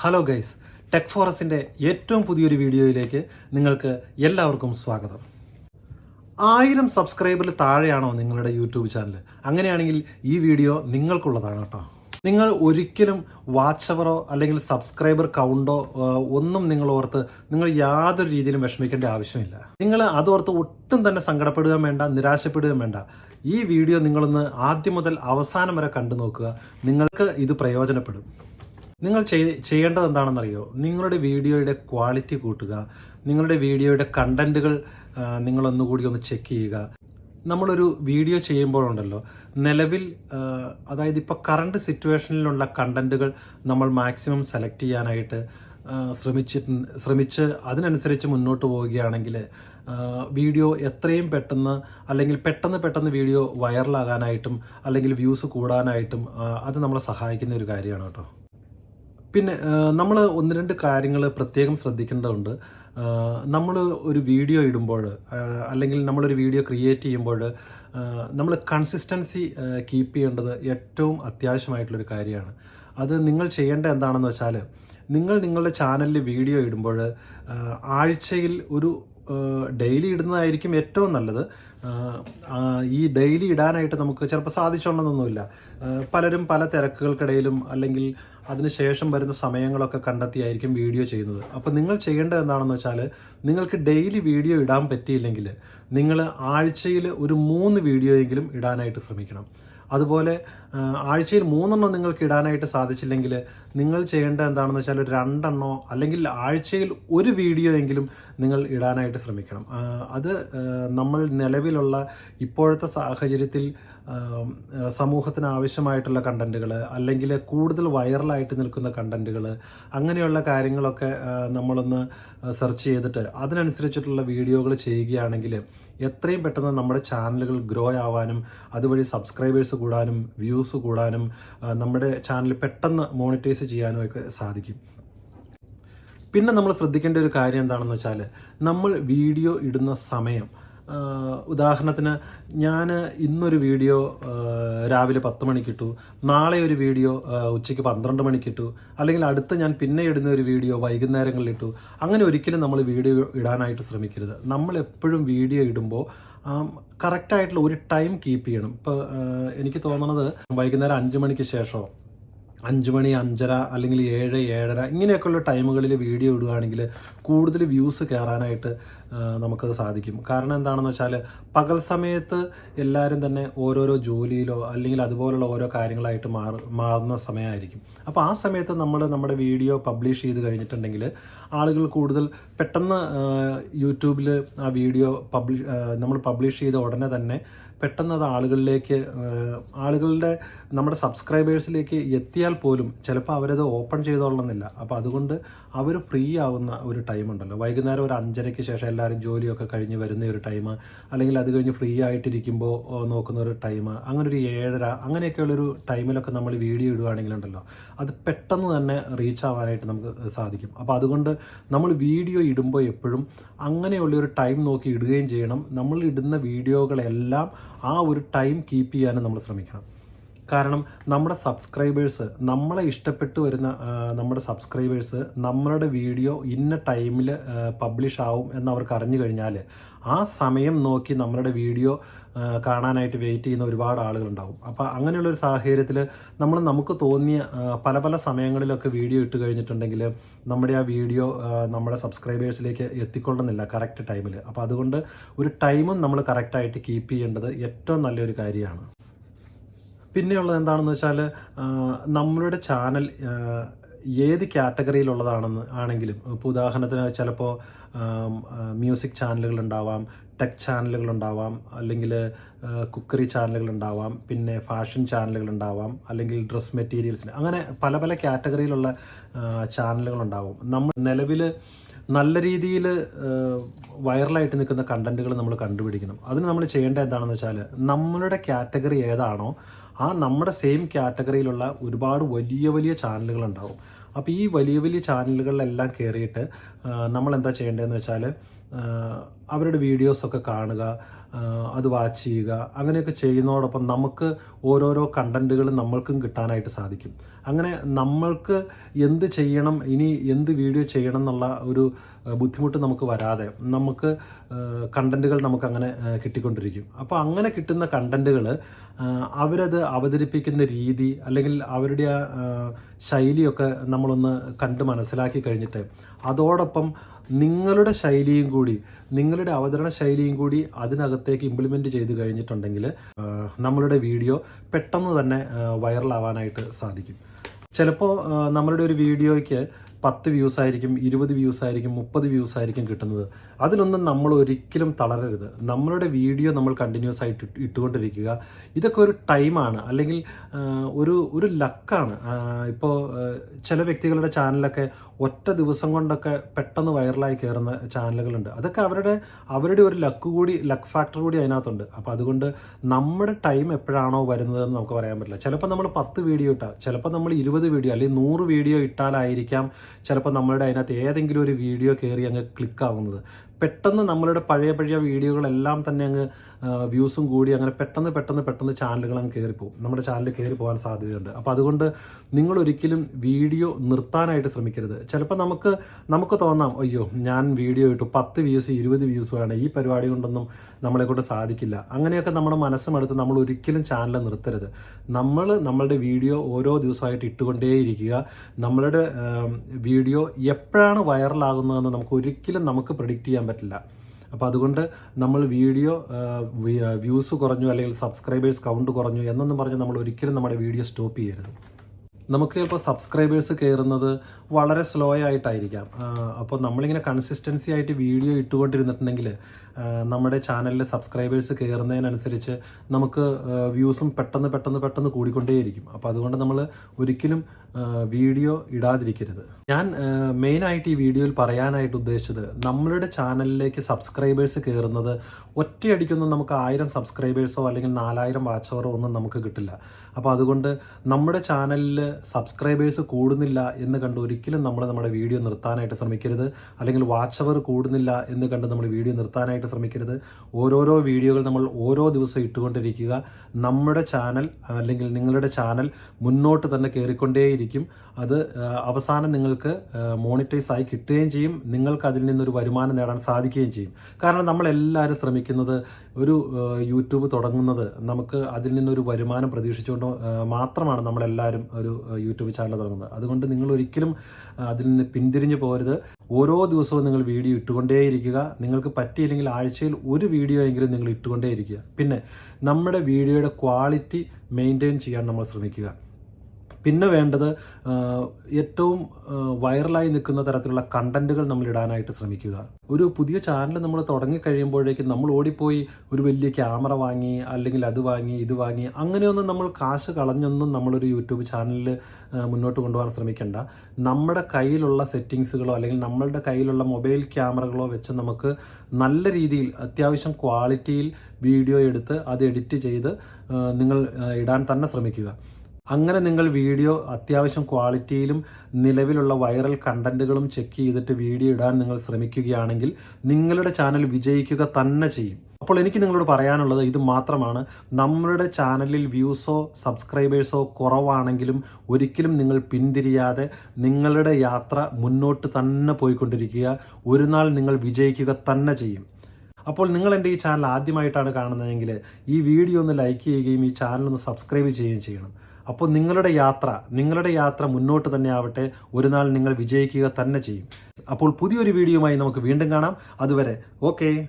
Hello guys tech ഫോറസിന്റെ ഏറ്റവും പുതിയൊരു വീഡിയോയിലേക്ക് നിങ്ങൾക്ക് എല്ലാവർക്കും സ്വാഗതം. ആയിരം സബ്സ്ക്രൈബറിൽ താഴെയാണോ നിങ്ങളുടെ യൂട്യൂബ് ചാനൽ അങ്ങനെയാണെങ്കിൽ ഈ വീഡിയോ നിങ്ങൾക്കുള്ളതാണ് കേട്ടോ. നിങ്ങൾ ഒരിക്കലും വാച്ചവറോ അല്ലെങ്കിൽ സബ്സ്ക്രൈബർ കൗണ്ടോ ഒന്നും നിങ്ങൾ ഓർത്ത് നിങ്ങൾ യാതൊരു രീതിയിലും വിഷമിക്കേണ്ട ആവശ്യമില്ല. നിങ്ങൾ അതോർത്ത് ഒട്ടും തന്നെ സങ്കടപ്പെടുകയും വേണ്ട നിരാശപ്പെടുകയും വേണ്ട. ഈ വീഡിയോ നിങ്ങളൊന്ന് ആദ്യം മുതൽ അവസാനം വരെ കണ്ടു നോക്കുക നിങ്ങൾക്ക് ഇത് പ്രയോജനപ്പെടും. നിങ്ങൾ ചെയ്- ചെയ്യേണ്ടത് എന്താണെന്നറിയോ? നിങ്ങളുടെ വീഡിയോയുടെ ക്വാളിറ്റി കൂട്ടുക. നിങ്ങളുടെ വീഡിയോയുടെ കണ്ടന്റുകൾ നിങ്ങളൊന്നുകൂടി ഒന്ന് ചെക്ക് ചെയ്യുക. നമ്മളൊരു വീഡിയോ ചെയ്യുമ്പോഴുണ്ടല്ലോ നിലവിൽ അതായത് ഇപ്പോൾ കറണ്ട് സിറ്റുവേഷനിലുള്ള കണ്ടന്റുകൾ നമ്മൾ മാക്സിമം സെലക്ട് ചെയ്യാനായിട്ട് ശ്രമിച്ചിട്ട് ശ്രമിച്ച് അതിനനുസരിച്ച് മുന്നോട്ട് പോവുകയാണെങ്കിൽ വീഡിയോ എത്രയും പെട്ടെന്ന് അല്ലെങ്കിൽ പെട്ടെന്ന് പെട്ടെന്ന് വീഡിയോ വൈറലാകാനായിട്ടും അല്ലെങ്കിൽ വ്യൂസ് കൂടാനായിട്ടും അത് നമ്മളെ സഹായിക്കുന്ന ഒരു കാര്യമാണ് കേട്ടോ. പിന്നെ നമ്മൾ ഒന്ന് രണ്ട് കാര്യങ്ങൾ പ്രത്യേകം ശ്രദ്ധിക്കേണ്ടതുണ്ട്. നമ്മൾ ഒരു വീഡിയോ ഇടുമ്പോൾ അല്ലെങ്കിൽ നമ്മളൊരു വീഡിയോ ക്രിയേറ്റ് ചെയ്യുമ്പോൾ നമ്മൾ കൺസിസ്റ്റൻസി കീപ്പ് ചെയ്യേണ്ടത് ഏറ്റവും അത്യാവശ്യമായിട്ടുള്ളൊരു കാര്യമാണ്. അത് നിങ്ങൾ ചെയ്യേണ്ട എന്താണെന്ന് വെച്ചാൽ നിങ്ങൾ നിങ്ങളുടെ ചാനലിൽ വീഡിയോ ഇടുമ്പോൾ ആഴ്ചയിൽ ഒരു ഡെയിലി ഇടുന്നതായിരിക്കും ഏറ്റവും നല്ലത്. ഈ ഡെയിലി ഇടാനായിട്ട് നമുക്ക് ചിലപ്പോൾ സാധിച്ചോളണമെന്നൊന്നുമില്ല. പലരും പല തിരക്കുകൾക്കിടയിലും അല്ലെങ്കിൽ അതിനുശേഷം വരുന്ന സമയങ്ങളൊക്കെ കണ്ടെത്തിയായിരിക്കും വീഡിയോ ചെയ്യുന്നത്. അപ്പോൾ നിങ്ങൾ ചെയ്യേണ്ടത് എന്താണെന്ന് വെച്ചാൽ നിങ്ങൾക്ക് ഡെയിലി വീഡിയോ ഇടാൻ പറ്റിയില്ലെങ്കിൽ നിങ്ങൾ ആഴ്ചയിൽ ഒരു മൂന്ന് വീഡിയോയെങ്കിലും ഇടാനായിട്ട് ശ്രമിക്കണം. അതുപോലെ ആഴ്ചയിൽ മൂന്നെണ്ണം നിങ്ങൾക്ക് ഇടാനായിട്ട് സാധിച്ചില്ലെങ്കിൽ നിങ്ങൾ ചെയ്യേണ്ട എന്താണെന്ന് വെച്ചാൽ രണ്ടെണ്ണോ അല്ലെങ്കിൽ ആഴ്ചയിൽ ഒരു വീഡിയോ എങ്കിലും നിങ്ങൾ ഇടാനായിട്ട് ശ്രമിക്കണം. അത് നമ്മൾ നിലവിലുള്ള ഇപ്പോഴത്തെ സാഹചര്യത്തിൽ സമൂഹത്തിന് ആവശ്യമായിട്ടുള്ള കണ്ടന്റുകൾ അല്ലെങ്കിൽ കൂടുതൽ വൈറലായിട്ട് നിൽക്കുന്ന കണ്ടന്റുകൾ അങ്ങനെയുള്ള കാര്യങ്ങളൊക്കെ നമ്മളൊന്ന് സെർച്ച് ചെയ്തിട്ട് അതിനനുസരിച്ചിട്ടുള്ള വീഡിയോകൾ ചെയ്യുകയാണെങ്കിൽ എത്രയും പെട്ടെന്ന് നമ്മുടെ ചാനലുകൾ ഗ്രോ ആവാനും അതുവഴി സബ്സ്ക്രൈബേഴ്സ് കൂടാനും വ്യൂസ് കൂടാനും നമ്മുടെ ചാനൽ പെട്ടെന്ന് മോണിറ്റൈസ് ചെയ്യാനും ഒക്കെ സാധിക്കും. പിന്നെ നമ്മൾ ശ്രദ്ധിക്കേണ്ട ഒരു കാര്യം എന്താണെന്ന് വെച്ചാൽ നമ്മൾ വീഡിയോ ഇടുന്ന സമയം ഉദാഹരണത്തിന് ഞാൻ ഇന്നൊരു വീഡിയോ രാവിലെ പത്ത് മണിക്കിട്ടു. നാളെ ഒരു വീഡിയോ ഉച്ചയ്ക്ക് പന്ത്രണ്ട് മണിക്കിട്ടു. അല്ലെങ്കിൽ അടുത്ത് ഞാൻ പിന്നെ ഇടുന്ന ഒരു വീഡിയോ വൈകുന്നേരങ്ങളിൽ ഇട്ടു അങ്ങനെ ഒരിക്കലും നമ്മൾ വീഡിയോ ഇടാനായിട്ട് ശ്രമിക്കരുത്. നമ്മൾ എപ്പോഴും വീഡിയോ ഇടുമ്പോൾ കറക്റ്റായിട്ടുള്ള ഒരു ടൈം കീപ്പ് ചെയ്യണം. ഇപ്പോൾ എനിക്ക് തോന്നുന്നത് വൈകുന്നേരം അഞ്ച് മണിക്ക് ശേഷമോ അഞ്ച് മണി അഞ്ചര അല്ലെങ്കിൽ ഏഴ് ഏഴര ഇങ്ങനെയൊക്കെയുള്ള ടൈമുകളിൽ വീഡിയോ ഇടുകയാണെങ്കിൽ കൂടുതൽ വ്യൂസ് കയറാനായിട്ട് നമുക്കത് സാധിക്കും. കാരണം എന്താണെന്ന് വെച്ചാൽ പകൽ സമയത്ത് എല്ലാവരും തന്നെ ഓരോരോ ജോലിയിലോ അല്ലെങ്കിൽ അതുപോലുള്ള ഓരോ കാര്യങ്ങളായിട്ട് മാറ മാറുന്ന സമയമായിരിക്കും. അപ്പോൾ ആ സമയത്ത് നമ്മൾ നമ്മുടെ വീഡിയോ പബ്ലിഷ് ചെയ്ത് കഴിഞ്ഞിട്ടുണ്ടെങ്കിൽ ആളുകൾ കൂടുതൽ പെട്ടെന്ന് യൂട്യൂബിൽ ആ വീഡിയോ പബ്ലിഷ് നമ്മൾ പബ്ലിഷ് ചെയ്ത ഉടനെ തന്നെ പെട്ടെന്ന് അത് ആളുകളിലേക്ക് ആളുകളുടെ നമ്മുടെ സബ്സ്ക്രൈബേഴ്സിലേക്ക് എത്തിയാൽ പോലും ചിലപ്പോൾ അവരത് ഓപ്പൺ ചെയ്തോളണമെന്നില്ല. അപ്പോൾ അതുകൊണ്ട് അവർ ഫ്രീ ആവുന്ന ഒരു ടൈം ഉണ്ടല്ലോ വൈകുന്നേരം ഒരു അഞ്ചരയ്ക്ക് ശേഷം എല്ലാവരും ജോലിയൊക്കെ കഴിഞ്ഞ് വരുന്ന ഒരു ടൈം അല്ലെങ്കിൽ അത് കഴിഞ്ഞ് ഫ്രീ ആയിട്ടിരിക്കുമ്പോൾ നോക്കുന്ന ഒരു ടൈം അങ്ങനെ ഒരു ഏഴര അങ്ങനെയൊക്കെയുള്ളൊരു ടൈമിലൊക്കെ നമ്മൾ വീഡിയോ ഇടുകയാണെങ്കിലുണ്ടല്ലോ അത് പെട്ടെന്ന് തന്നെ റീച്ച് ആവാനായിട്ട് നമുക്ക് സാധിക്കും. അപ്പോൾ അതുകൊണ്ട് നമ്മൾ വീഡിയോ ഇടുമ്പോൾ എപ്പോഴും അങ്ങനെയുള്ള ഒരു ടൈം നോക്കി ഇടുകയും ചെയ്യണം. നമ്മൾ ഇടുന്ന വീഡിയോകളെല്ലാം ആ ഒരു ടൈം കീപ്പ് ചെയ്യാനും നമ്മൾ ശ്രമിക്കണം. കാരണം നമ്മുടെ സബ്സ്ക്രൈബേഴ്സ് നമ്മളെ ഇഷ്ടപ്പെട്ടു വരുന്ന നമ്മുടെ സബ്സ്ക്രൈബേഴ്സ് നമ്മളുടെ വീഡിയോ ഇന്ന ടൈമിൽ പബ്ലിഷ് ആവും എന്ന് അവർക്ക് അറിഞ്ഞു കഴിഞ്ഞാൽ ആ സമയം നോക്കി നമ്മളുടെ വീഡിയോ കാണാനായിട്ട് വെയിറ്റ് ചെയ്യുന്ന ഒരുപാട് ആളുകളുണ്ടാവും. അപ്പോൾ അങ്ങനെയുള്ള ഒരു സാഹചര്യത്തിൽ നമ്മൾ നമുക്ക് തോന്നിയ പല പല സമയങ്ങളിലൊക്കെ വീഡിയോ ഇട്ട് കഴിഞ്ഞിട്ടുണ്ടെങ്കിൽ നമ്മുടെ ആ വീഡിയോ നമ്മുടെ സബ്സ്ക്രൈബേഴ്സിലേക്ക് എത്തിക്കൊള്ളുന്നില്ല കറക്റ്റ് ടൈമിൽ അപ്പോൾ അതുകൊണ്ട് ഒരു ടൈമും നമ്മൾ കറക്റ്റായിട്ട് കീപ്പ് ചെയ്യേണ്ടത് ഏറ്റവും നല്ലൊരു കാര്യമാണ്. പിന്നെയുള്ളത് എന്താണെന്ന് വെച്ചാൽ നമ്മളുടെ ചാനൽ ഏത് കാറ്റഗറിയിലുള്ളതാണെന്ന് ആണെങ്കിലും ഇപ്പോൾ ഉദാഹരണത്തിന് ചിലപ്പോൾ മ്യൂസിക് ചാനലുകൾ ഉണ്ടാവാം ടെക് ചാനലുകൾ ഉണ്ടാവാം അല്ലെങ്കിൽ കുക്കറി ചാനലുകൾ ഉണ്ടാവാം പിന്നെ ഫാഷൻ ചാനലുകൾ ഉണ്ടാവാം അല്ലെങ്കിൽ ഡ്രസ് മെറ്റീരിയൽസിന് അങ്ങനെ പല പല കാറ്റഗറിയിലുള്ള ചാനലുകൾ ഉണ്ടാവും. നമ്മൾ നിലവിൽ നല്ല രീതിയിൽ വൈറലായിട്ട് നിൽക്കുന്ന കണ്ടന്റുകൾ നമ്മൾ കണ്ടുപിടിക്കണം. അതിന് നമ്മൾ ചെയ്യേണ്ട എന്താണെന്ന് വെച്ചാൽ നമ്മളുടെ കാറ്റഗറി ഏതാണോ ആ നമ്മുടെ സെയിം കാറ്റഗറിയിലുള്ള ഒരുപാട് വലിയ വലിയ ചാനലുകൾ ഉണ്ടാവും അപ്പോൾ ഈ വലിയ വലിയ ചാനലുകളിലെല്ലാം കയറിയിട്ട് നമ്മൾ എന്താ ചെയ്യേണ്ടതെന്ന് വെച്ചാൽ അവരുടെ വീഡിയോസൊക്കെ കാണുക അത് വാച്ച് ചെയ്യുക അങ്ങനെയൊക്കെ ചെയ്യുന്നതോടൊപ്പം നമുക്ക് ഓരോരോ കണ്ടന്റുകൾ നമ്മൾക്കും കിട്ടാനായിട്ട് സാധിക്കും. അങ്ങനെ നമ്മൾക്ക് എന്ത് ചെയ്യണം ഇനി എന്ത് വീഡിയോ ചെയ്യണം എന്നുള്ള ഒരു ബുദ്ധിമുട്ട് നമുക്ക് വരാതെ നമുക്ക് കണ്ടന്റുകൾ നമുക്ക് അങ്ങനെ കിട്ടിക്കൊണ്ടിരിക്കും. അപ്പോൾ അങ്ങനെ കിട്ടുന്ന കണ്ടന്റുകൾ അവരത് അവതരിപ്പിക്കുന്ന രീതി അല്ലെങ്കിൽ അവരുടെ ആ ശൈലിയൊക്കെ നമ്മളൊന്ന് കണ്ട് മനസ്സിലാക്കി കഴിഞ്ഞിട്ട് അതോടൊപ്പം നിങ്ങളുടെ ശൈലിയും കൂടി നിങ്ങളുടെ അവതരണ ശൈലിയും കൂടി അതിനകത്തേക്ക് ഇംപ്ലിമെന്റ് ചെയ്ത് കഴിഞ്ഞിട്ടുണ്ടെങ്കിൽ നമ്മളുടെ വീഡിയോ പെട്ടെന്ന് തന്നെ വൈറലാവാനായിട്ട് സാധിക്കും. ചിലപ്പോൾ നമ്മളുടെ ഒരു വീഡിയോയ്ക്ക് പത്ത് വ്യൂസ് ആയിരിക്കും ഇരുപത് വ്യൂസ് ആയിരിക്കും മുപ്പത് വ്യൂസ് ആയിരിക്കും കിട്ടുന്നത്. അതിലൊന്നും നമ്മൾ ഒരിക്കലും തളരരുത്. നമ്മളുടെ വീഡിയോ നമ്മൾ കണ്ടിന്യൂസ് ആയിട്ട് ഇട്ടുകൊണ്ടിരിക്കുക. ഇതൊക്കെ ഒരു ടൈമാണ് അല്ലെങ്കിൽ ഒരു ഒരു ലക്കാണ് ഇപ്പോൾ ചില വ്യക്തികളുടെ ചാനലൊക്കെ ഒറ്റ ദിവസം കൊണ്ടൊക്കെ പെട്ടെന്ന് വൈറലായി കയറുന്ന ചാനലുകളുണ്ട് അതൊക്കെ അവരുടെ അവരുടെ ഒരു ലക്ക് കൂടി ലക്ക് ഫാക്ടർ കൂടി അതിനകത്തുണ്ട്. അപ്പോൾ അതുകൊണ്ട് നമ്മുടെ ടൈം എപ്പോഴാണോ വരുന്നതെന്ന് നമുക്ക് പറയാൻ പറ്റില്ല. ചിലപ്പോൾ നമ്മൾ പത്ത് വീഡിയോ ഇട്ടാൽ ചിലപ്പോൾ നമ്മൾ ഇരുപത് വീഡിയോ അല്ലെങ്കിൽ നൂറ് വീഡിയോ ഇട്ടാലായിരിക്കാം ചിലപ്പോൾ നമ്മളുടെ അതിനകത്ത് ഏതെങ്കിലും ഒരു വീഡിയോ കയറി അങ്ങ് ക്ലിക്ക് ആവുന്നത്. പെട്ടെന്ന് നമ്മളുടെ പഴയ പഴയ വീഡിയോകളെല്ലാം തന്നെ അങ്ങ് വ്യൂസും കൂടി അങ്ങനെ പെട്ടെന്ന് പെട്ടെന്ന് പെട്ടെന്ന് ചാനലുകൾ അങ്ങ് കയറിപ്പോവും നമ്മുടെ ചാനൽ കയറി പോകാൻ സാധ്യതയുണ്ട്. അപ്പോൾ അതുകൊണ്ട് നിങ്ങൾ ഒരിക്കലും വീഡിയോ നിർത്താനായിട്ട് ശ്രമിക്കരുത്. ചിലപ്പോൾ നമുക്ക് നമുക്ക് തോന്നാം അയ്യോ ഞാൻ വീഡിയോ ഇട്ടു. പത്ത് വ്യൂസ് ഇരുപത് വ്യൂസ് വേണം. ഈ പരിപാടി കൊണ്ടൊന്നും നമ്മളെ കൊണ്ട് സാധിക്കില്ല. അങ്ങനെയൊക്കെ നമ്മുടെ മനസ്സുമെടുത്ത് നമ്മൾ ഒരിക്കലും ചാനൽ നിർത്തരുത്. നമ്മൾ നമ്മളുടെ വീഡിയോ ഓരോ ദിവസമായിട്ട് ഇട്ടുകൊണ്ടേയിരിക്കുക. നമ്മളുടെ വീഡിയോ എപ്പോഴാണ് വൈറലാകുന്നതെന്ന് നമുക്ക് ഒരിക്കലും നമുക്ക് പ്രിഡിക്റ്റ് ചെയ്യാൻ പറ്റില്ല. അപ്പോൾ അതുകൊണ്ട് നമ്മൾ വീഡിയോ വ്യൂസ് കുറഞ്ഞു അല്ലെങ്കിൽ സബ്സ്ക്രൈബേഴ്സ് കൗണ്ട് കുറഞ്ഞു എന്നൊന്നും പറഞ്ഞ് നമ്മൾ ഒരിക്കലും നമ്മുടെ വീഡിയോ സ്റ്റോപ്പ് ചെയ്യരുത്. നമുക്ക് ഇപ്പോൾ സബ്സ്ക്രൈബേഴ്സ് കയറുന്നത് വളരെ സ്ലോ ആയിട്ടായിരിക്കാം. അപ്പോൾ നമ്മളിങ്ങനെ കൺസിസ്റ്റൻസി ആയിട്ട് വീഡിയോ ഇട്ടുകൊണ്ടിരുന്നിട്ടുണ്ടെങ്കിൽ നമ്മുടെ ചാനലിലെ സബ്സ്ക്രൈബേഴ്സ് കയറുന്നതിനനുസരിച്ച് നമുക്ക് വ്യൂസും പെട്ടെന്ന് പെട്ടെന്ന് പെട്ടെന്ന് കൂടിക്കൊണ്ടേയിരിക്കും. അപ്പോൾ അതുകൊണ്ട് നമ്മൾ ഒരിക്കലും വീഡിയോ ഇടാതിരിക്കരുത്. ഞാൻ മെയിനായിട്ട് ഈ വീഡിയോയിൽ പറയാനായിട്ട് ഉദ്ദേശിച്ചത് നമ്മളുടെ ചാനലിലേക്ക് സബ്സ്ക്രൈബേഴ്സ് കയറുന്നത് ഒറ്റയടിക്കൊന്നും നമുക്ക് ആയിരം സബ്സ്ക്രൈബേഴ്സോ അല്ലെങ്കിൽ നാലായിരം വാച്ച് അവറോ ഒന്നും നമുക്ക് കിട്ടില്ല. അപ്പോൾ അതുകൊണ്ട് നമ്മുടെ ചാനലിൽ സബ്സ്ക്രൈബേഴ്സ് കൂടുന്നില്ല എന്ന് കണ്ട് ഒരിക്കലും നമ്മൾ നമ്മുടെ വീഡിയോ നിർത്താനായിട്ട് ശ്രമിക്കരുത്. അല്ലെങ്കിൽ വാച്ച് അവർ കൂടുന്നില്ല എന്ന് കണ്ട് നമ്മൾ വീഡിയോ നിർത്താനായിട്ട് ശ്രമിക്കരുത്. ഓരോരോ വീഡിയോകൾ നമ്മൾ ഓരോ ദിവസം ഇട്ടുകൊണ്ടിരിക്കുക. നമ്മുടെ ചാനൽ അല്ലെങ്കിൽ നിങ്ങളുടെ ചാനൽ മുന്നോട്ട് തന്നെ കയറിക്കൊണ്ടേയിരിക്കും അത് അവസാനം നിങ്ങൾക്ക് മോണിറ്റൈസ് ആയി കിട്ടുകയും ചെയ്യും. നിങ്ങൾക്ക് അതിൽ നിന്നൊരു വരുമാനം നേടാൻ സാധിക്കുകയും ചെയ്യും. കാരണം നമ്മളെല്ലാവരും ശ്രമിക്കുന്നത് ഒരു യൂട്യൂബ് തുടങ്ങുന്നത് നമുക്ക് അതിൽ നിന്നൊരു വരുമാനം പ്രതീക്ഷിച്ചുകൊണ്ട് മാത്രമാണ് നമ്മളെല്ലാവരും ഒരു യൂട്യൂബ് ചാനൽ തുടങ്ങുന്നത്. അതുകൊണ്ട് നിങ്ങൾ ഒരിക്കലും അതിൽ നിന്ന് പിന്തിരിഞ്ഞു പോകരുത് ഓരോ ദിവസവും നിങ്ങൾ വീഡിയോ ഇട്ടുകൊണ്ടേയിരിക്കുക. നിങ്ങൾക്ക് പറ്റിയില്ലെങ്കിൽ ആഴ്ചയിൽ ഒരു വീഡിയോ എങ്കിലും നിങ്ങൾ ഇട്ടുകൊണ്ടേയിരിക്കുക. പിന്നെ നമ്മുടെ വീഡിയോയുടെ ക്വാളിറ്റി മെയിന്റെയിൻ ചെയ്യാൻ നമ്മൾ ശ്രമിക്കുക. പിന്നെ വേണ്ടത് ഏറ്റവും വൈറലായി നിൽക്കുന്ന തരത്തിലുള്ള കണ്ടന്റുകൾ നമ്മൾ ഇടാനായിട്ട് ശ്രമിക്കുക. ഒരു പുതിയ ചാനൽ നമ്മൾ തുടങ്ങി കഴിയുമ്പോഴേക്കും നമ്മൾ ഓടിപ്പോയി ഒരു വലിയ ക്യാമറ വാങ്ങി അല്ലെങ്കിൽ അത് വാങ്ങി ഇത് വാങ്ങി അങ്ങനെയൊന്നും നമ്മൾ കാശ് കളഞ്ഞൊന്നും നമ്മളൊരു യൂട്യൂബ് ചാനലിൽ മുന്നോട്ട് കൊണ്ടുപോകാൻ ശ്രമിക്കേണ്ട. നമ്മുടെ കയ്യിലുള്ള സെറ്റിങ്സുകളോ അല്ലെങ്കിൽ നമ്മളുടെ കയ്യിലുള്ള മൊബൈൽ ക്യാമറകളോ വെച്ച് നമുക്ക് നല്ല രീതിയിൽ അത്യാവശ്യം ക്വാളിറ്റിയിൽ വീഡിയോ എടുത്ത് അത് എഡിറ്റ് ചെയ്ത് നിങ്ങൾ ഇടാൻ തന്നെ ശ്രമിക്കുക. അങ്ങനെ നിങ്ങൾ വീഡിയോ അത്യാവശ്യം ക്വാളിറ്റിയിലും നിലവിലുള്ള വൈറൽ കണ്ടന്റുകളും ചെക്ക് ചെയ്തിട്ട് വീഡിയോ ഇടാൻ നിങ്ങൾ ശ്രമിക്കുകയാണെങ്കിൽ നിങ്ങളുടെ ചാനൽ വിജയിക്കുക തന്നെ ചെയ്യും. അപ്പോൾ എനിക്ക് നിങ്ങളോട് പറയാനുള്ളത് ഇത് മാത്രമാണ്. നമ്മളുടെ ചാനലിൽ വ്യൂസോ സബ്സ്ക്രൈബേഴ്സോ കുറവാണെങ്കിലും ഒരിക്കലും നിങ്ങൾ പിന്തിരിയാതെ നിങ്ങളുടെ യാത്ര മുന്നോട്ട് തന്നെ പോയിക്കൊണ്ടിരിക്കുക. ഒരു നാൾ നിങ്ങൾ വിജയിക്കുക തന്നെ ചെയ്യും. അപ്പോൾ നിങ്ങൾ എന്റെ ഈ ചാനൽ ആദ്യമായിട്ടാണ് കാണുന്നതെങ്കിൽ ഈ വീഡിയോ ഒന്ന് ലൈക്ക് ചെയ്യുകയും ഈ ചാനൽ ഒന്ന് സബ്സ്ക്രൈബ് ചെയ്യുകയും ചെയ്യണം. അപ്പോൾ നിങ്ങളുടെ യാത്ര നിങ്ങളുടെ യാത്ര മുന്നോട്ട് തന്നെ ആവട്ടെ. ഒരു നാൾ നിങ്ങൾ വിജയിക്കുക തന്നെ ചെയ്യും. അപ്പോൾ പുതിയൊരു വീഡിയോയുമായി നമുക്ക് വീണ്ടും കാണാം. അതുവരെ ഓക്കേ.